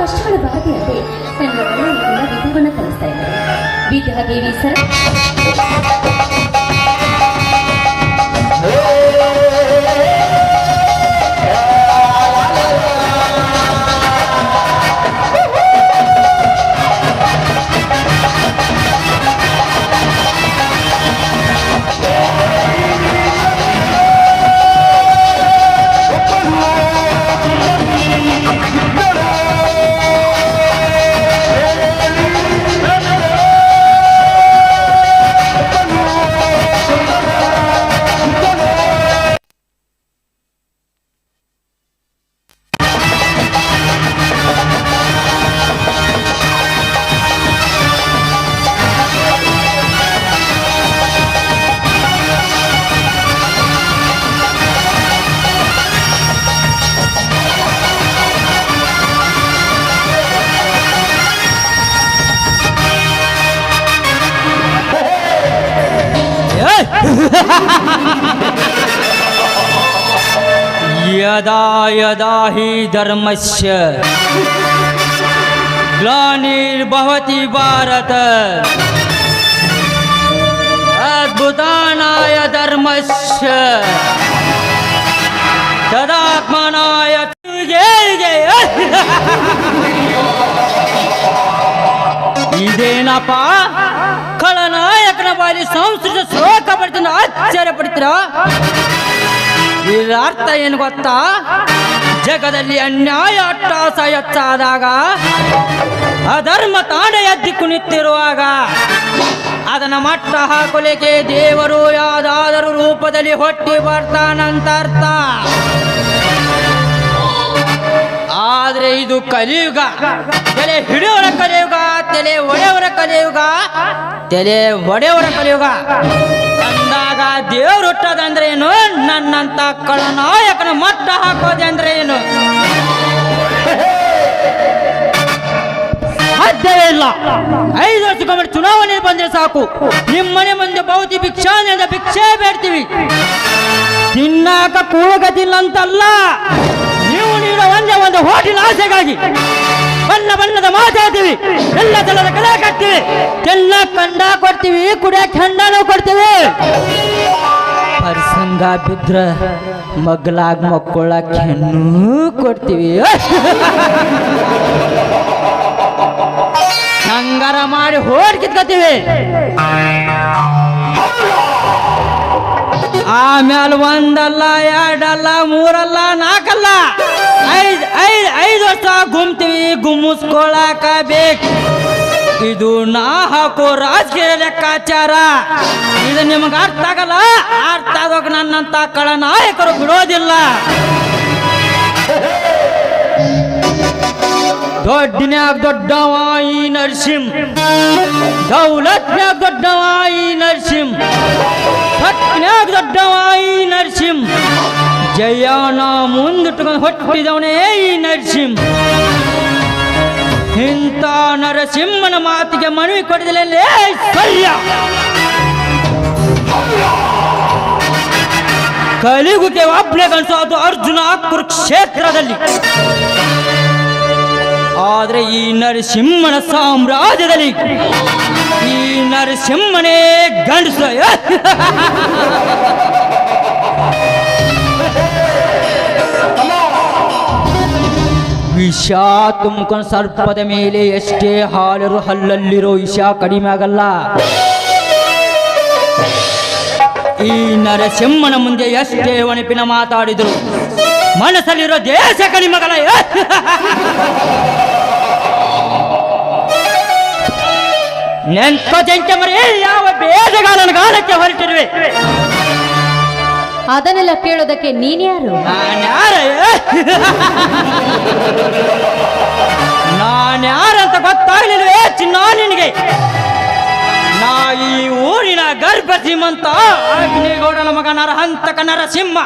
ಕಷ್ಟಗಳು ಭಾಗಿಯಾಗಿ ತನ್ನ ಒಳ್ಳೆಯ ವಿದ್ಯೆಯನ್ನು ಕಲಿಸ್ತಾ ಇದ್ದಾರೆ. ವಿದ್ಯಾದೇವಿ ಸರ ಹಿ ಧರ್ಮಸ್ಯ. ಗ್ಲಾನಿರ್ಭವತಿ ಭಾರತ. ಅದ್ಭುತಾನಾಯ ಧರ್ಮಸ್ಯ. ತದಾತ್ಮನಾಯ ಜಯ ಜಯ ಇದೇನಪ್ಪ? ಖಳನಾಯಕನ ಬಾರಿ ಸಂಸ್ಕೃತ ಶ್ಲೋಕ ಪಡ್ತೀನಿ ಆಶ್ಚರ್ಯ ಪಡ್ತೀರಾ ಇದರ ಅರ್ಥ ಏನು ಗೊತ್ತಾ? ಜಗದಲ್ಲಿ ಅನ್ಯಾಯ ಅಟ್ಟಾಸ ಹೆಚ್ಚಾದಾಗ, ಅಧರ್ಮ ತಾಂಡ ಎದ್ದಿ ಕುಣಿತಿರುವಾಗ ಅದನ ಮಟ್ಟ ಹಾಕಲಿಕ್ಕೆ ದೇವರು ಯಾವುದಾದರೂ ರೂಪದಲ್ಲಿ ಹೊಟ್ಟಿ ಬರ್ತಾನಂತ ಅರ್ಥ ಆದ್ರೆ ಇದು ಕಲಿಯುಗ. ತಲೆ ಹಿಡಿಯವರ ಕಲಿಯುಗ, ತಲೆ ಒಡೆಯವರ ಕಲಿಯುಗ, ತಲೆ ಒಡೆಯವರ ಕಲಿಯುಗ. ಅಂದಾಗ ದೇವ್ರು ಹುಟ್ಟೋದಂದ್ರೆ ಏನು ನನ್ನಂತ ಕಳನಾಯಕನ ಮಟ್ಟ ಹಾಕೋದಂದ್ರೆ ಏನು ಸಾಧ್ಯವೇ ಇಲ್ಲ. ಐದು ವರ್ಷಕ್ಕೊಮ್ಮೆ ಚುನಾವಣೆ ಬಂದ್ರೆ ಸಾಕು. ನಿಮ್ಮ ಮನೆ ಮುಂದೆ ಭೌತಿ ಭಿಕ್ಷಾನೆಯಿಂದ ಭಿಕ್ಷೆ ಬೇಡ್ತೀವಿ. ತಿನ್ನಾಕ ಕೂಗದಿಲ್ಲ ಅಂತಲ್ಲ ನೀವು ನೀಡೋ ಒಂದೇ ಒಂದು ಹೋಟೆಲ್ ಆಸೆಗಾಗಿ ಬಣ್ಣ ಬಣ್ಣದ ಮಾತಾಡ್ತೀವಿ ಎಲ್ಲ ತಲದ ಕಲೆ ಕಟ್ತೀವಿ ಎಲ್ಲ ಕಂಡ ಕೊಡ್ತೀವಿ. ಕುಡಿಯಕ್ಕೆ ಹೆಂಡನೂ ಕೊಡ್ತೀವಿ. ಪರಿಸಂಗ ಬಿದ್ರ ಮಗ್ಲಾಗ್ ಮಕ್ಕೊಳ್ಳಕ್ ಹೆಣ್ಣು ಕೊಡ್ತೀವಿ. ಹಂಗಾರ ಮಾಡಿ ಹೋಡ್ ಕಿತ್ಕೊತೀವಿ. ಆಮೇಲೆ ಒಂದಲ್ಲ, ಎರಡಲ್ಲ, ಮೂರಲ್ಲ, ನಾಲ್ಕಲ್ಲ. ಐದು ಐದು ಐದು ವರ್ಷ ಗುಮ್ತೀವಿ, ಗುಮ್ಮಿಸ್ಕೊಳಕ ಬೇಕು. ಇದು ನಾ ಹಾಕೋ ರಾಜಕೀಯ ಲೆಕ್ಕಾಚಾರ. ಇದು ನಿಮಗೆ ಅರ್ಥ ಆಗಲ್ಲ. ಅರ್ಥ ಆಗೋಕೆ ನನ್ನಂತ ಕಳ ನಾಯಕರು ಬಿಡೋದಿಲ್ಲ. ದೊಡ್ಡನ್ಯಾಗ ದೊಡ್ಡವಾಯಿ ನರಸಿಂ ನರಸಿಂಹ. ದೌಲತ್ನ್ಯಾಗ ದೊಡ್ಡವಾಯಿ ನರಸಿಂ ನರಸಿಂಹ. ಸತ್ನ್ಯಾಗ ದೊಡ್ಡವಾಯಿ ನರಸಿಂಹ. ಜಯನ ಮುಂದಿಟ್ಕೊಂಡು ಹೊಟ್ಟಿದವನೇ ಈ ನರಸಿಂಹ. ಇಂಥ ನರಸಿಂಹನ ಮಾತಿಗೆ ಮನವಿ ಕೊಡಿದಲೇ ಕಲ್ಯ ಕಲಿಗುಗೆ ಒಬ್ಬನೇ ಅದು ಅರ್ಜುನ ಕುರುಕ್ಷೇತ್ರದಲ್ಲಿ. ಆದ್ರೆ ಈ ನರಸಿಂಹನ ಸಾಮ್ರಾಜ್ಯದಲ್ಲಿ ಈ ನರಸಿಂಹನೇ ಗಂಡಸ. ವಿಷ ತುಂಬ್ಕೊಂಡು ಸರ್ಪದ ಮೇಲೆ ಎಷ್ಟೇ ಹಾಲರು ಹಲ್ಲಲ್ಲಿರೋ ವಿಷ ಕಡಿಮೆ ಆಗಲ್ಲ. ಈ ನರಸಿಂಹನ ಮುಂದೆ ಎಷ್ಟೇ ಒಣಪಿನ ಮಾತಾಡಿದ್ರು. ಮನಸ್ಸಲ್ಲಿರೋ ದೇಶ ಕಡಿಮಗಲ ನೆನ್ಕೋ ಮರೇ ಯಾವ ಬೇಜಗಾಲ ಗಾಲಕ್ಕೆ ಹೊರಟಿರುವೆ? ಅದನ್ನೆಲ್ಲ ಕೇಳೋದಕ್ಕೆ ನೀನ್ಯಾರು ನಾನ್ಯಾರ ನಾನ್ಯಾರಂತ ಗೊತ್ತಾಗ್ಲಿಲ್ವೇ ಚಿನ್ನ ನಿನಗೆ? ನಾ ಈ ಊರಿನ ಗರ್ಭ ಶ್ರೀಮಂತ ಅಗ್ನಿಗೌಡನ ಮಗ ನರಹಂತಕ ನರಸಿಂಹ.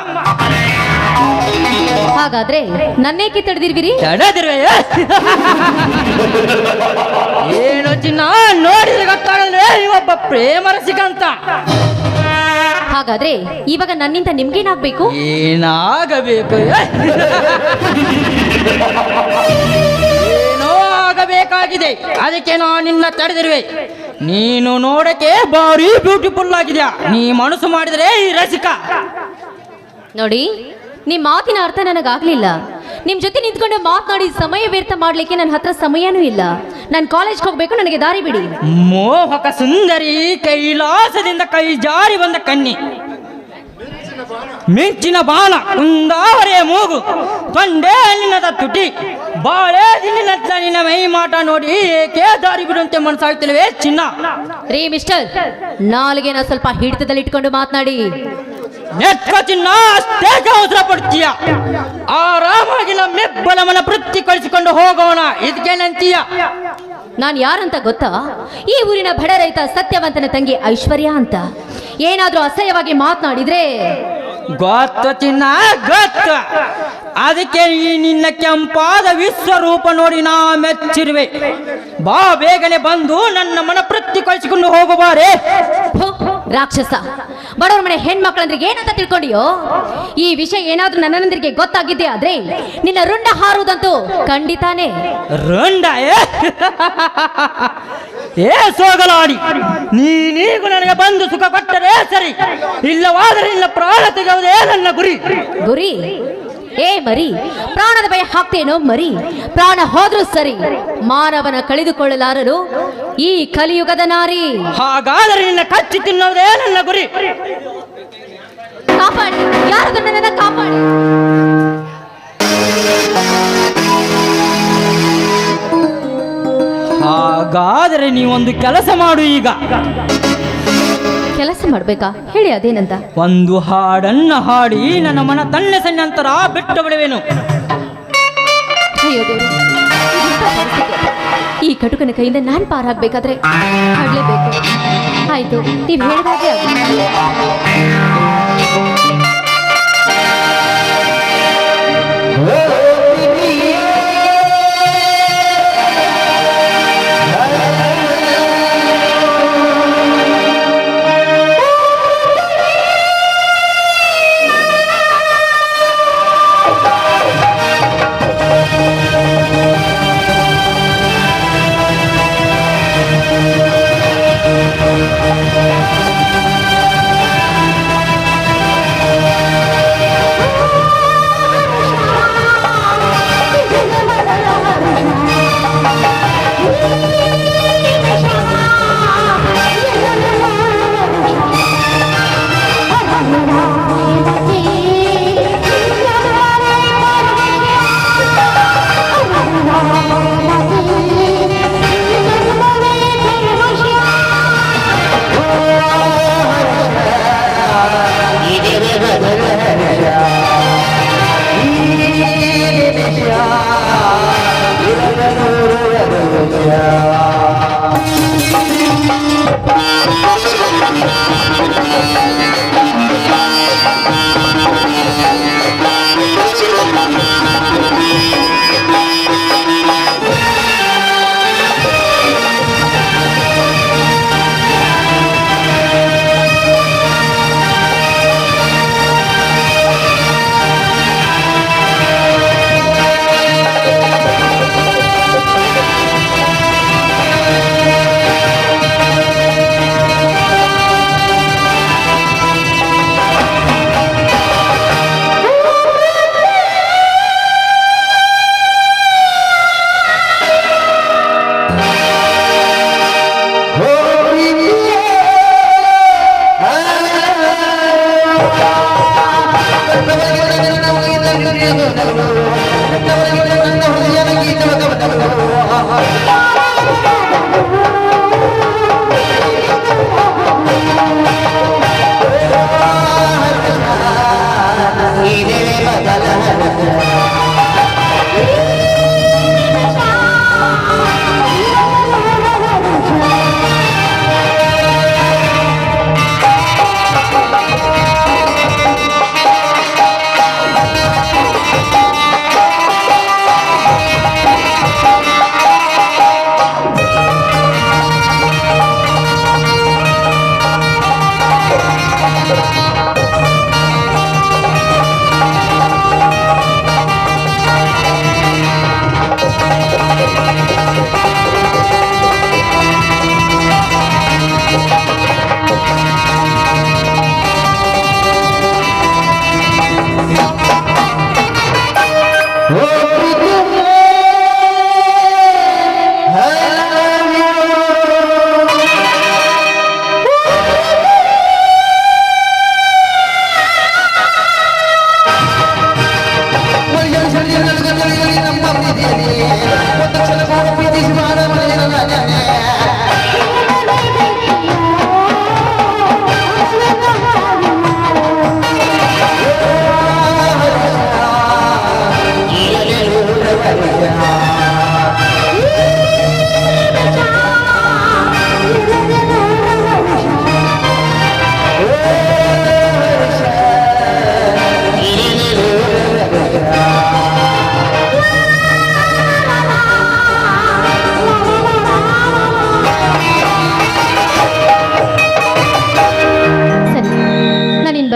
ಹಾಗಾದ್ರೆ ನನ್ನೇಕೆ ತಡೆದಿರ್ವಿರಿ? ತಡೆದಿರುವೆ ಏನು ಚಿನ್ನ? ನೋಡಿದ್ರೆ ಗೊತ್ತಾಗಲ್ವೇ ಇವೊಬ್ಬ ಪ್ರೇಮ ಸಿಗಂತ ಹಾಗಾದ್ರೆ ಇವಾಗ ನನ್ನಿಂದ ನಿಮ್ಗೇನಾಗ್ಬೇಕು? ಏನಾಗಬೇಕು ಏನೋ ಅದಕ್ಕೆ ನಾನು ನಿನ್ನ ತಡೆದಿರುವೆ. ನೀನು ನೋಡಕ್ಕೆ ಭಾರಿ ಬ್ಯೂಟಿಫುಲ್ ಆಗಿದ್ಯಾ. ನೀ ಮನಸ್ಸು ಮಾಡಿದ್ರೆ ಈ ರಸಿಕ. ನೋಡಿ ನಿಮ್ ಮಾತಿನ ಅರ್ಥ ನನಗಾಗ್ಲಿಲ್ಲ. ನಿಮ್ಮ ಜೊತೆ ನಿಂತ್ಕೊಂಡು ಮಾತನಾಡಿ ಸಮಯ ವ್ಯರ್ಥ ಮಾಡ್ಲಿಕ್ಕೆ ನನ್ನ ಹತ್ರ ಸಮಯನೂ ಇಲ್ಲ. ನಾನು ಕಾಲೇಜ್ಗೆ ಹೋಗ್ಬೇಕು ನನಗೆ ದಾರಿ ಬಿಡಿ. ಮೋಹಕ ಸುಂದರಿ ಕೈಲಾಸದಿಂದ ಕೈ ಜಾರಿ ಬಂದ ಕನ್ನಿ ಮಿಂಚಿನ ಬಾಣ ಕುಂದಾವರೆಯ ಮೂಗು ತೊಂಡೆ ನಿನ್ನದ ತುಟಿ ಬಾಳೆ ನಿನ್ನ ಮೈ ಮಾಟ ನೋಡಿ ಏಕೆ ದಾರಿ ಬಿಡುವಂತೆ ಮನಸ್ಸಾಗ್ತಿಲ್ವೇ ಚಿನ್ನ. ರೀ ಮಿಸ್ಟರ್ ನಾಲ್ಗೆನ ಸ್ವಲ್ಪ ಹಿಡಿತದಲ್ಲಿ ಇಟ್ಕೊಂಡು ಮಾತನಾಡಿ. ನೆಟ್ಕ ಚಿನ್ನ ಅಷ್ಟೇ ಅವಸರ ಪಡ್ತೀಯ ಆರಾಮಾಗಿ ನಮ್ಮ ಮನ ವೃತ್ತಿ ಕಳಿಸಿಕೊಂಡು ಹೋಗೋಣ. ಇದಕ್ಕೇನಂತೀಯ ನಾನು ಯಾರಂತ ಗೊತ್ತಾ? ಈ ಊರಿನ ಬಡ ರೈತ ಸತ್ಯವಂತನ ತಂಗಿ ಐಶ್ವರ್ಯ ಅಂತ. ಏನಾದ್ರೂ ಅಸಹ್ಯವಾಗಿ ಮಾತನಾಡಿದ್ರೆ ಗೊತ್ತು ಚಿನ್ನ ಗೊತ್ತು. ಅದಕ್ಕೆ ಈ ನಿನ್ನ ಕೆಂಪಾದ ವಿಶ್ವರೂಪ ನೋಡಿ ನಾ ಮೆಚ್ಚಿರುವೆ. ಬಾ ಬೇಗನೆ ಬಂದು ನನ್ನ ಮನ ಪ್ರತಿ ಕಳಿಸಿಕೊಂಡು ಹೋಗುವಾರೆ ರಾಕ್ಷಸ ಬಡವರ ಮನೆ ಹೆಣ್ಮಕ್ಳಂದ್ರೆ ಏನಂತ ತಿಳ್ಕೊಂಡಿಯೋ? ಈ ವಿಷಯ ಏನಾದ್ರೂ ನನ್ನಂದ್ರಿಗೆ ಗೊತ್ತಾಗಿದ್ದೆ ಆದ್ರೆ ನಿನ್ನ ರುಂಡ ಹಾರುವುದಂತೂ ಖಂಡಿತಾನೆ. ರಂಡ ಏ ಸೋಗಲಾಡಿ ನೀನೀಗ ನನಗೆ ಬಂದು ಸುಖ ಕೊಟ್ಟರೆ ಸರಿ. ಇಲ್ಲವಾದರೆ ಇಲ್ಲ ಪ್ರಾಣ ತೆಗೆಯುವುದೇ ನನ್ನ ಗುರಿ. ಗುರಿ? ಏ ಮರಿ ಪ್ರಾಣದ ಭಯ ಹಾಕ್ತೇನೋ ಮರಿ. ಪ್ರಾಣ ಹೋದ್ರೂ ಸರಿ ಮಾನವನ ಕಳೆದುಕೊಳ್ಳಲಾರರು ಈ ಕಲಿಯುಗದ ನಾರಿ. ಹಾಗಾದರೆ ನಿನ್ನ ಕಚ್ಚಿ ತಿನ್ನುವುದೇ ನನ್ನ ಗುರಿ. ಕಾಪಾಡಿ ಯಾರು ನನ್ನನ್ನ ಕಾಪಾಡಿ. ಹಾಗಾದರೆ ನೀವೊಂದು ಕೆಲಸ ಮಾಡು ಈಗ. ಕೆಲಸ ಮಾಡ್ಬೇಕಾ? ಹೇಳಿ ಅದೇನಂತ. ಒಂದು ಹಾಡನ್ನ ಹಾಡಿ ನನ್ನ ಮನ ತಣ್ಣೆ ಸಣ್ಣಂತರ ಬಿಟ್ಟು ಬಿಡುವೆನು. ಅಯ್ಯೋ ದೇವ್ರೇ, ಇದೆಂಥ ಪರಿಸ್ಥಿತಿ? ಈ ಕಟುಕನ ಕೈಯಿಂದ ನಾನ್ ಪಾರಾಗ್ಬೇಕಾದ್ರೆ ಹಾಡ್ಲೇಬೇಕು. ಆಯ್ತು ನೀವು ಹೇಳಿದಾಗೆ.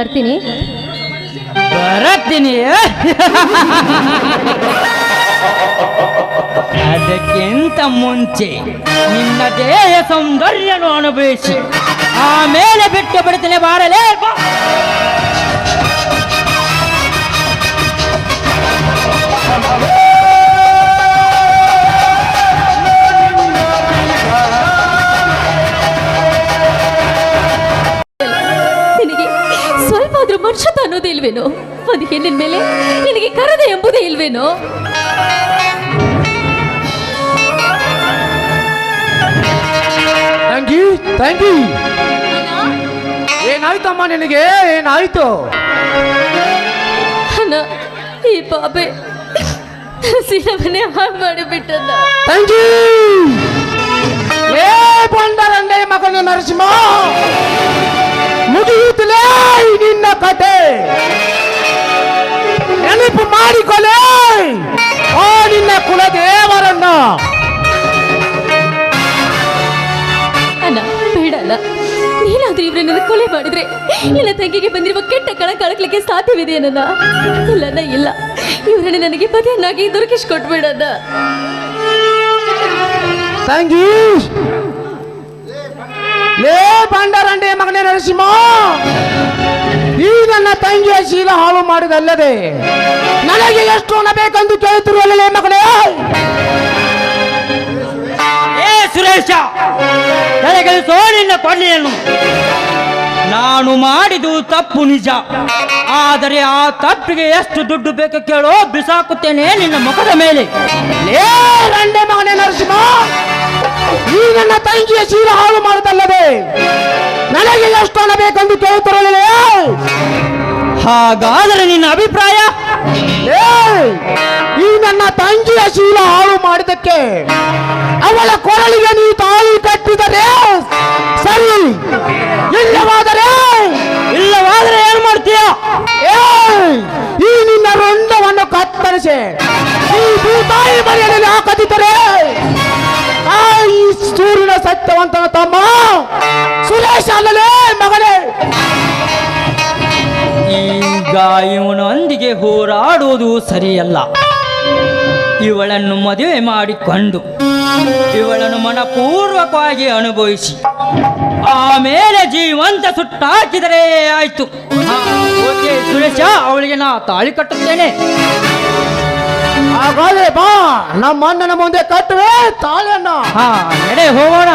ಬರ್ತೀನಿ. ಬರತ್ತೀನಿ ಅದಕ್ಕಿಂತ ಮುಂಚೆ ನಿನ್ನ ದೇಹ ಸೌಂದರ್ಯನು ಅನುಭವಿಸಿ. ಆಮೇಲೆ ಬಿಟ್ಟು ಬಿಡ್ತೀನಿ ಬಾರಲೇ. ಬಾ. ಇಲ್ವೇನೋ? ಒಂದು ಹೆಣ್ಣಿನ ಮೇಲೆ? ನಿನಗೆ ಕರದೆ ಎಂಬುದೇ ಇಲ್ವೇನೋ? ಥ್ಯಾಂಕ್ ಯು ಏನಾಯ್ತಮ್ಮ ನಿನಗೆ? ಏನಾಯ್ತು? ಅಣ್ಣ ಈ ಪಾಪೆ ಸಿನಮನೆ ಹಾಳು ಥ್ಯಾಂಕ್ ಯು ಏ ಮಗನ ನರಸಿಂಹ. ಮುಗಿಯುತ್ತಲೇ ನಿನ್ನ ಕತೆ ನೆನಪು ಮಾಡಿಕೊಲೆ ಆ ನಿನ್ನ ಕುಲದೇವರನ್ನ. ಅಣ್ಣ ಬೇಡ ಅಣ್ಣ ನೀನಾದ್ರೂ ಇವ್ರನ್ನ ಕೊಲೆ ಮಾಡಿದ್ರೆ ಇಲ್ಲ ತಂಗಿಗೆ ಬಂದಿರುವ ಕೆಟ್ಟ ಕಳ ಕಳಕ್ಲಿಕ್ಕೆ ಸಾಧ್ಯವಿದೆ ನನ್ನ ಇಲ್ಲಣ್ಣ ಇಲ್ಲ. ಇವರನ್ನ ನನಗೆ ಪದೆಯನ್ನಾಗಿ ದೊರಕಿಸ್ಕೊಟ್ಬಿಡಣ್ಣ. ಯು ಲೇ ಬಂಡರಂಡೆ ಮಗನೇ ನರಸಿಂಹ. ಈ ನನ್ನ ತಂಗಿಯ ಶೀಲ ಹಾಳು ಮಾಡಿದಲ್ಲದೆ ನನಗೆ ಎಷ್ಟು ಹಣ ಬೇಕೆಂದು ಕೇಳುತ್ತಿರುವಲ್ಲೇ ಮಗನೇ? ಏ ಸುರೇಶ ನನಗೆ ನಿನ್ನ ಕೊನೆಯನ್ನು. ನಾನು ಮಾಡಿದು ತಪ್ಪು ನಿಜ. ಆದರೆ ಆ ತಪ್ಪಿಗೆ ಎಷ್ಟು ದುಡ್ಡು ಬೇಕು ಕೇಳೋ ಬಿಸಾಕುತ್ತೇನೆ ನಿನ್ನ ಮುಖದ ಮೇಲೆ. ಲೇ ರಂಡೆ ಮಗನೇ ನರಸಿಂಹ. ಈ ನನ್ನ ತಂಗಿಯ ಶೀಲ ಹಾಳು ಮಾಡುತ್ತಲ್ಲದೆ ನನಗೆ ಎಷ್ಟು ಹಣ ಬೇಕೆಂದು ಕೇಳುತ್ತಿರಲಿಲ್ಲ? ಹಾಗಾದರೆ ನಿನ್ನ ಅಭಿಪ್ರಾಯ? ಈ ನನ್ನ ತಂಗಿಯ ಶೀಲ ಹಾಳು ಮಾಡಿದಕ್ಕೆ ಅವಳ ಕೊರಳಿಗೆ ನೀ ತಾಳಿ ಕಟ್ಟಿದರೆ ಸರಿ. ಇಲ್ಲವಾದರೆ ಇಲ್ಲವಾದರೆ ಏನ್ ಮಾಡ್ತೀಯ? ಈ ನಿನ್ನ ರುಂಡವನ್ನು ಕತ್ತರಿಸಿ. ಈ ಭೂತಾಯಿ ಮನೆಯಲ್ಲಿ ಹಾಕದಿದ್ದರೆ ಈ ಸೂರ್ಯನ ಸತ್ಯವಂತನ ತಮ್ಮ. ಸುರೇಶ ಅಲ್ಲಲೇ ಮಗಳೇ ಈಗ ಇವನೊಂದಿಗೆ ಹೋರಾಡುವುದು ಸರಿಯಲ್ಲ. ಇವಳನ್ನು ಮದುವೆ ಮಾಡಿಕೊಂಡು ಇವಳನ್ನು ಮನಪೂರ್ವಕವಾಗಿ ಅನುಭವಿಸಿ ಆಮೇಲೆ ಜೀವಂತ ಸುಟ್ಟಾಕಿದರೆ ಆಯ್ತು. ಸುರೇಶ, ಅವಳಿಗೆ ನಾ ತಾಳಿ ಕಟ್ಟುತ್ತೇನೆ. ಹಾಗಾದ್ರೆ ಬಾ. ನಮ್ಮ ಅಣ್ಣನ ಮುಂದೆ ಕಟ್ಟುವೆ ತಾಳಿಯನ್ನ. ಹಾ ನಡೆ ಹೋಗೋಣ.